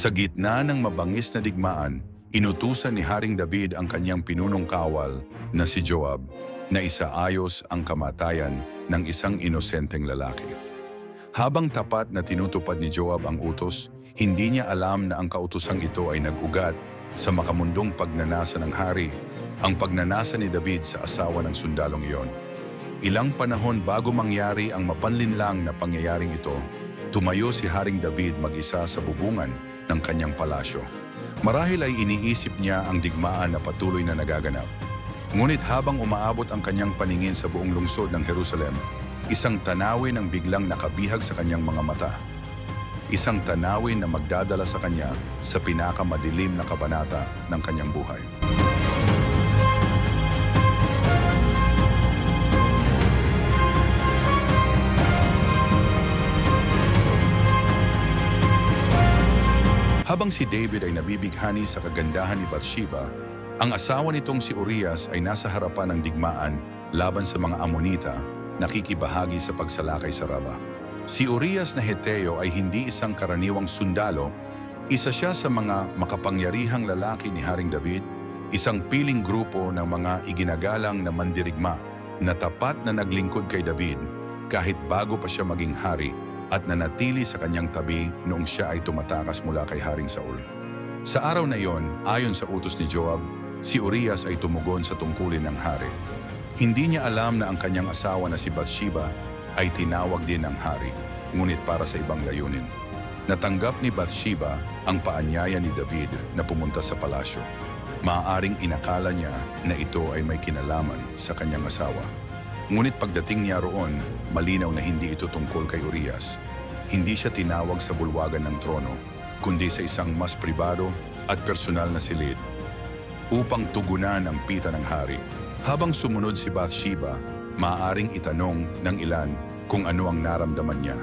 Sa gitna ng mabangis na digmaan, inutusan ni Haring David ang kanyang pinunong kawal na si Joab na isaayos ang kamatayan ng isang inosenteng lalaki. Habang tapat na tinutupad ni Joab ang utos, hindi niya alam na ang kautosang ito ay nag-ugat sa makamundong pagnanasa ng hari, ang pagnanasa ni David sa asawa ng sundalong iyon. Ilang panahon bago mangyari ang mapanlinlang na pangyayaring ito, tumayo si Haring David mag-isa sa bubungan ng kanyang palasyo. Marahil ay iniisip niya ang digmaan na patuloy na nagaganap. Ngunit habang umaabot ang kanyang paningin sa buong lungsod ng Jerusalem, isang tanawin ang biglang nakabihag sa kanyang mga mata. Isang tanawin na magdadala sa kanya sa pinakamadilim na kabanata ng kanyang buhay. Habang si David ay nabibighani sa kagandahan ni Bathsheba, ang asawa nitong si Urias ay nasa harapan ng digmaan laban sa mga Amonita, nakikibahagi sa pagsalakay sa Raba. Si Urias na Heteo ay hindi isang karaniwang sundalo, isa siya sa mga makapangyarihang lalaki ni Haring David, isang piling grupo ng mga iginagalang na mandirigma na tapat na naglingkod kay David kahit bago pa siya maging hari at nanatili sa kanyang tabi noong siya ay tumatakas mula kay Haring Saul. Sa araw na iyon, ayon sa utos ni Joab, si Urias ay tumugon sa tungkulin ng hari. Hindi niya alam na ang kanyang asawa na si Bathsheba ay tinawag din ng hari, ngunit para sa ibang layunin. Natanggap ni Bathsheba ang paanyaya ni David na pumunta sa palasyo. Maaaring inakala niya na ito ay may kinalaman sa kanyang asawa. Ngunit pagdating niya roon, malinaw na hindi ito tungkol kay Urias. Hindi siya tinawag sa bulwagan ng trono, kundi sa isang mas pribado at personal na silid upang tugunan ang pita ng hari. Habang sumunod si Bathsheba, maaaring itanong ng ilan kung ano ang naramdaman niya.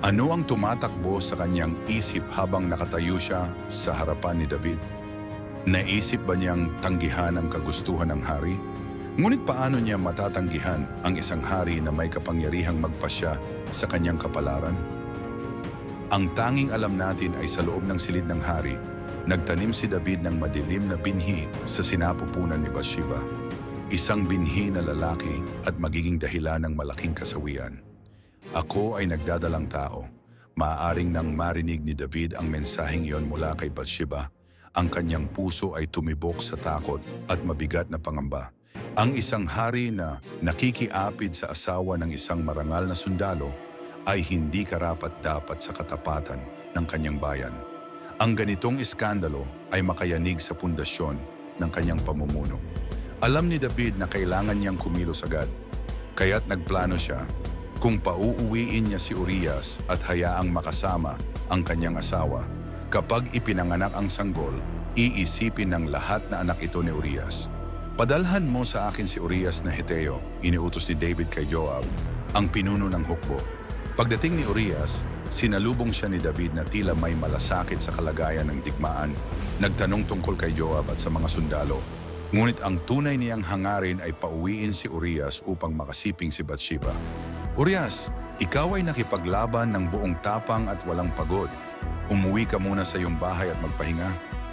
Ano ang tumatakbo sa kanyang isip habang nakatayo siya sa harapan ni David? Naisip ba niyang tanggihan ang kagustuhan ng hari? Ngunit paano niya matatanggihan ang isang hari na may kapangyarihang magpasya sa kanyang kapalaran? Ang tanging alam natin ay sa loob ng silid ng hari, nagtanim si David ng madilim na binhi sa sinapupunan ni Bathsheba. Isang binhi na lalaki at magiging dahilan ng malaking kasawian. Ako ay nagdadalang tao. Maaaring nang marinig ni David ang mensaheng iyon mula kay Bathsheba, ang kanyang puso ay tumibok sa takot at mabigat na pangamba. Ang isang hari na nakikiapid sa asawa ng isang marangal na sundalo ay hindi karapat-dapat sa katapatan ng kanyang bayan. Ang ganitong iskandalo ay makayanig sa pundasyon ng kanyang pamumuno. Alam ni David na kailangan niyang kumilos agad, kaya't nagplano siya kung pauuwiin niya si Urias at hayaang makasama ang kanyang asawa. Kapag ipinanganak ang sanggol, iisipin ng lahat na anak ito ni Urias. Padalhan mo sa akin si Urias na Heteo, iniutos ni David kay Joab, ang pinuno ng hukbo. Pagdating ni Urias, sinalubong siya ni David na tila may malasakit sa kalagayan ng digmaan, nagtanong tungkol kay Joab at sa mga sundalo. Ngunit ang tunay niyang hangarin ay pauwiin si Urias upang makasiping si Bathsheba. Urias, ikaw ay nakipaglaban ng buong tapang at walang pagod. Umuwi ka muna sa iyong bahay at magpahinga.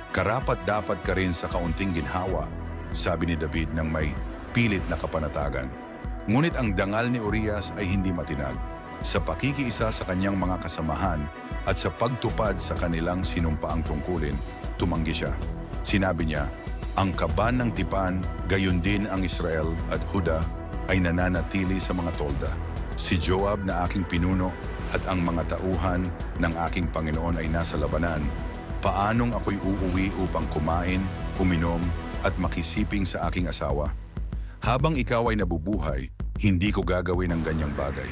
Karapat dapat ka rin sa kaunting ginhawa, sabi ni David ng may pilit na kapanatagan. Ngunit ang dangal ni Urias ay hindi matinag. Sa pakikiisa sa kanyang mga kasamahan at sa pagtupad sa kanilang sinumpaang tungkulin, tumanggi siya. Sinabi niya, ang kaban ng tipan, gayon din ang Israel at Huda ay nananatili sa mga tolda. Si Joab na aking pinuno at ang mga tauhan ng aking Panginoon ay nasa labanan. Paanong ako'y uuwi upang kumain, uminom at makisiping sa aking asawa? Habang ikaw ay nabubuhay, hindi ko gagawin ang ganyang bagay.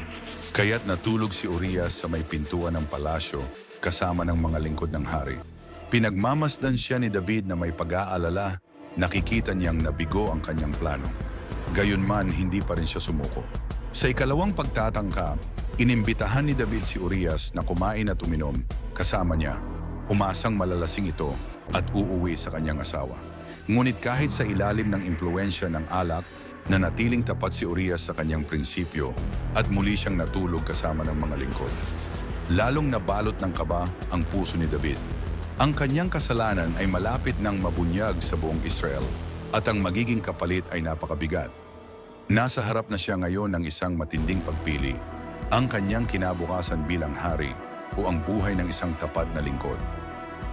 Kaya't natulog si Urias sa may pintuan ng palasyo kasama ng mga lingkod ng hari. Pinagmamasdan siya ni David na may pag-aalala, nakikita niyang nabigo ang kanyang plano. Gayunman, hindi pa rin siya sumuko. Sa ikalawang pagtatangka, inimbitahan ni David si Urias na kumain at uminom. Kasama niya, umasang malalasing ito at uuwi sa kanyang asawa. Ngunit kahit sa ilalim ng impluensya ng alak, nanatiling tapat si Urias sa kanyang prinsipyo at muli siyang natulog kasama ng mga lingkod. Lalong nabalot ng kaba ang puso ni David. Ang kanyang kasalanan ay malapit ng mabunyag sa buong Israel at ang magiging kapalit ay napakabigat. Nasa harap na siya ngayon ng isang matinding pagpili, ang kanyang kinabukasan bilang hari o ang buhay ng isang tapat na lingkod.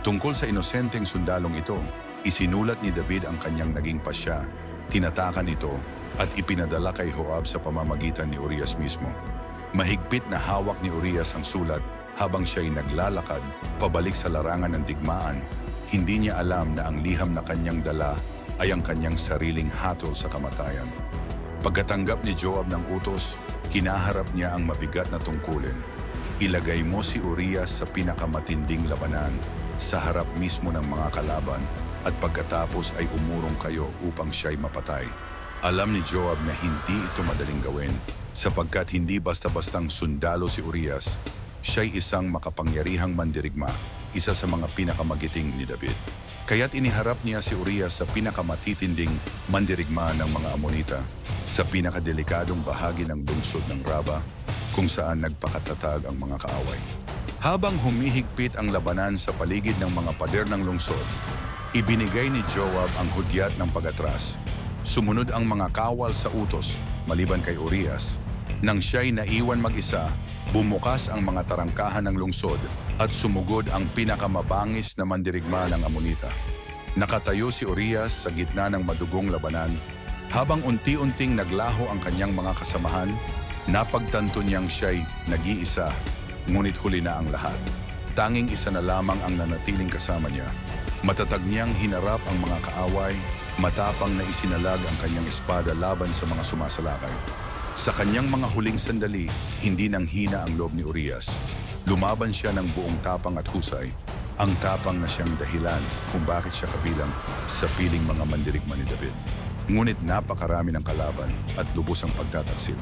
Tungkol sa inosenteng sundalong ito, isinulat ni David ang kanyang naging pasya, tinatakan ito at ipinadala kay Joab sa pamamagitan ni Urias mismo. Mahigpit na hawak ni Urias ang sulat habang siya'y naglalakad pabalik sa larangan ng digmaan. Hindi niya alam na ang liham na kanyang dala ay ang kanyang sariling hatol sa kamatayan. Pagkatanggap ni Joab ng utos, kinaharap niya ang mabigat na tungkulin. Ilagay mo si Urias sa pinakamatinding labanan sa harap mismo ng mga kalaban at pagkatapos ay umurong kayo upang siya'y mapatay. Alam ni Joab na hindi ito madaling gawin sapagkat hindi basta-bastang sundalo si Urias, siya'y isang makapangyarihang mandirigma, isa sa mga pinakamagiting ni David. Kaya't iniharap niya si Urias sa pinakamatitinding mandirigma ng mga Amonita, sa pinakadelikadong bahagi ng lungsod ng Raba, kung saan nagpakatatag ang mga kaaway. Habang humihigpit ang labanan sa paligid ng mga pader ng lungsod, ibinigay ni Joab ang hudyat ng pagatras. Sumunod ang mga kawal sa utos, maliban kay Urias. Nang siya'y naiwan mag-isa, bumukas ang mga tarangkahan ng lungsod at sumugod ang pinakamabangis na mandirigma ng Amonita. Nakatayo si Urias sa gitna ng madugong labanan. Habang unti-unting naglaho ang kanyang mga kasamahan, napagtanto niyang siya'y nag-iisa, ngunit huli na ang lahat. Tanging isa na lamang ang nanatiling kasama niya. Matatag niyang hinarap ang mga kaaway, matapang na isinalag ang kanyang espada laban sa mga sumasalakay. Sa kanyang mga huling sandali, hindi nang hina ang loob ni Urias. Lumaban siya ng buong tapang at husay, ang tapang na siyang dahilan kung bakit siya kabilang sa piling mga mandirigma ni David. Ngunit napakarami ng kalaban at lubos ang pagtataksil.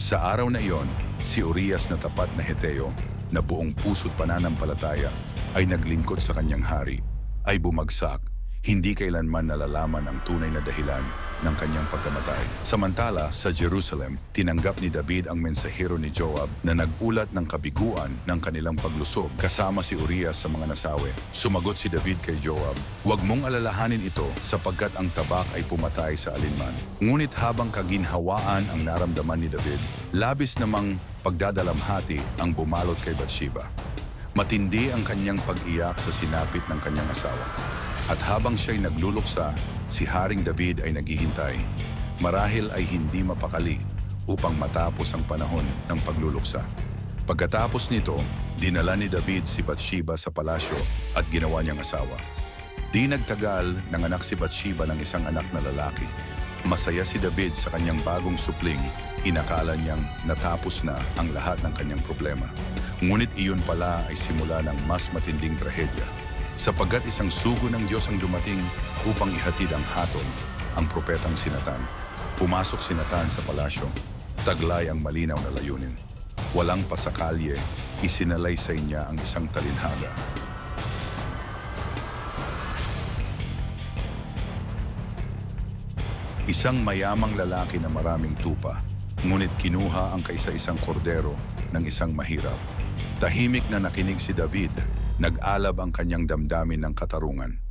Sa araw na iyon, si Urias na tapat na Heteo na buong puso't pananampalataya ay naglingkod sa kanyang hari, ay bumagsak, hindi kailanman nalalaman ang tunay na dahilan ng kanyang pagkamatay. Samantala, sa Jerusalem, tinanggap ni David ang mensahero ni Joab na nagulat ng kabiguan ng kanilang paglusob kasama si Urias sa mga nasawi. Sumagot si David kay Joab, Huwag mong alalahanin ito sapagkat ang tabak ay pumatay sa alinman. Ngunit habang kaginhawaan ang naramdaman ni David, labis namang pagdadalamhati ang bumalot kay Bathsheba. Matindi ang kanyang pag-iyak sa sinapit ng kanyang asawa. At habang siya'y nagluluksa, si Haring David ay naghihintay. Marahil ay hindi mapakali upang matapos ang panahon ng pagluluksa. Pagkatapos nito, dinala ni David si Bathsheba sa palasyo at ginawa niyang asawa. Di nagtagal, nanganak si Bathsheba ng isang anak na lalaki. Masaya si David sa kanyang bagong supling, inakala niyang natapos na ang lahat ng kanyang problema. Ngunit iyon pala ay simula ng mas matinding trahedya sapagkat isang sugo ng Diyos ang dumating upang ihatid ang hatol, ang propetang sinatan. Pumasok si Natan sa palasyo, taglay ang malinaw na layunin. Walang pasakalye, isinalaysay niya ang isang talinhaga. Isang mayamang lalaki na maraming tupa, ngunit kinuha ang kaisa-isang kordero ng isang mahirap. Tahimik na nakinig si David nag-alab ang kanyang damdamin ng katarungan.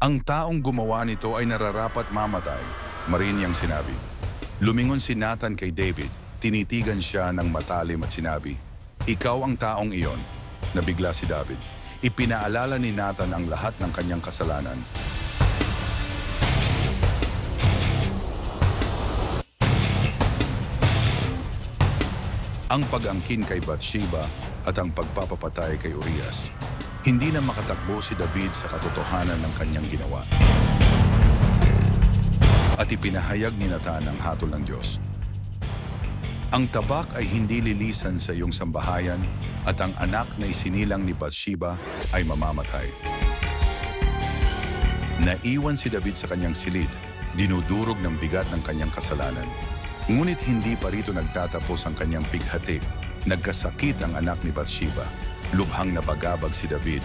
Ang taong gumawa nito ay nararapat mamatay, marin niyang sinabi. Lumingon si Nathan kay David, tinitigan siya ng matalim at sinabi, Ikaw ang taong iyon. Nabigla si David. Ipinaalala ni Nathan ang lahat ng kanyang kasalanan. Ang pag-angkin kay Bathsheba at ang pagpapapatay kay Urias. Hindi na makatakbo si David sa katotohanan ng kanyang ginawa. At ipinahayag ni Nathan ang hatol ng Diyos. Ang tabak ay hindi lilisan sa iyong sambahayan at ang anak na isinilang ni Bathsheba ay mamamatay. Naiwan si David sa kanyang silid, dinudurog ng bigat ng kanyang kasalanan. Ngunit hindi pa rito nagtatapos ang kanyang pighati. Nagkasakit ang anak ni Bathsheba. Lubhang napagabag si David.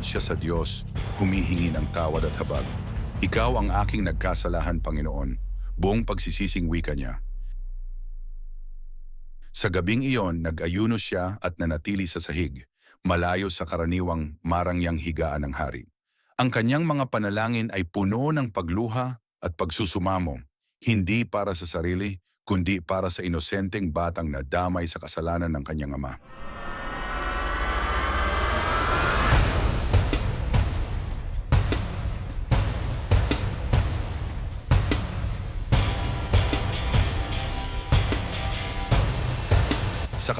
Lumuhod siya sa Diyos, humihingi ng tawad at habag. Ikaw ang aking nagkasalahan, Panginoon. Buong pagsisising wika niya. Sa gabing iyon, nag-ayuno siya at nanatili sa sahig, malayo sa karaniwang marangyang higaan ng hari. Ang kanyang mga panalangin ay puno ng pagluha at pagsusumamo, hindi para sa sarili, kundi para sa inosenteng batang nadamay sa kasalanan ng kanyang ama.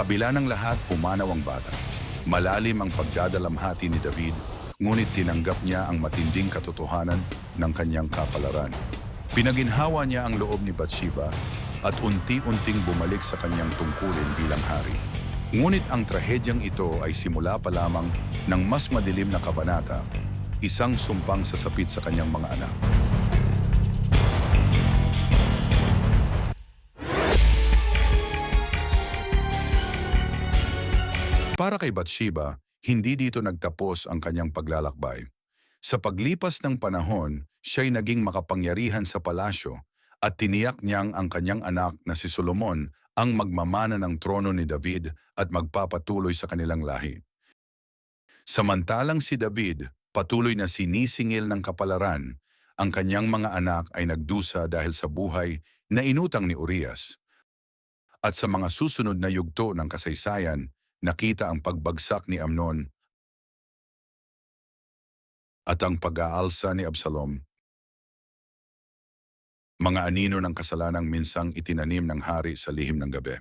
Kabila ng lahat, pumanaw ang bata. Malalim ang pagdadalamhati ni David, ngunit tinanggap niya ang matinding katotohanan ng kanyang kapalaran. Pinaginhawa niya ang loob ni Bathsheba at unti-unting bumalik sa kanyang tungkulin bilang hari. Ngunit ang trahedyang ito ay simula pa lamang ng mas madilim na kabanata, isang sumpang sasapit sa kanyang mga anak. Para kay Bathsheba, hindi dito nagtapos ang kanyang paglalakbay. Sa paglipas ng panahon, siya'y naging makapangyarihan sa palasyo at tiniyak niyang ang kanyang anak na si Solomon ang magmamana ng trono ni David at magpapatuloy sa kanilang lahi. Samantalang si David patuloy na sinisingil ng kapalaran, ang kanyang mga anak ay nagdusa dahil sa buhay na inutang ni Urias. At sa mga susunod na yugto ng kasaysayan, nakita ang pagbagsak ni Amnon at ang pag-aalsa ni Absalom. Mga anino ng kasalanang minsang itinanim ng hari sa lihim ng gabi.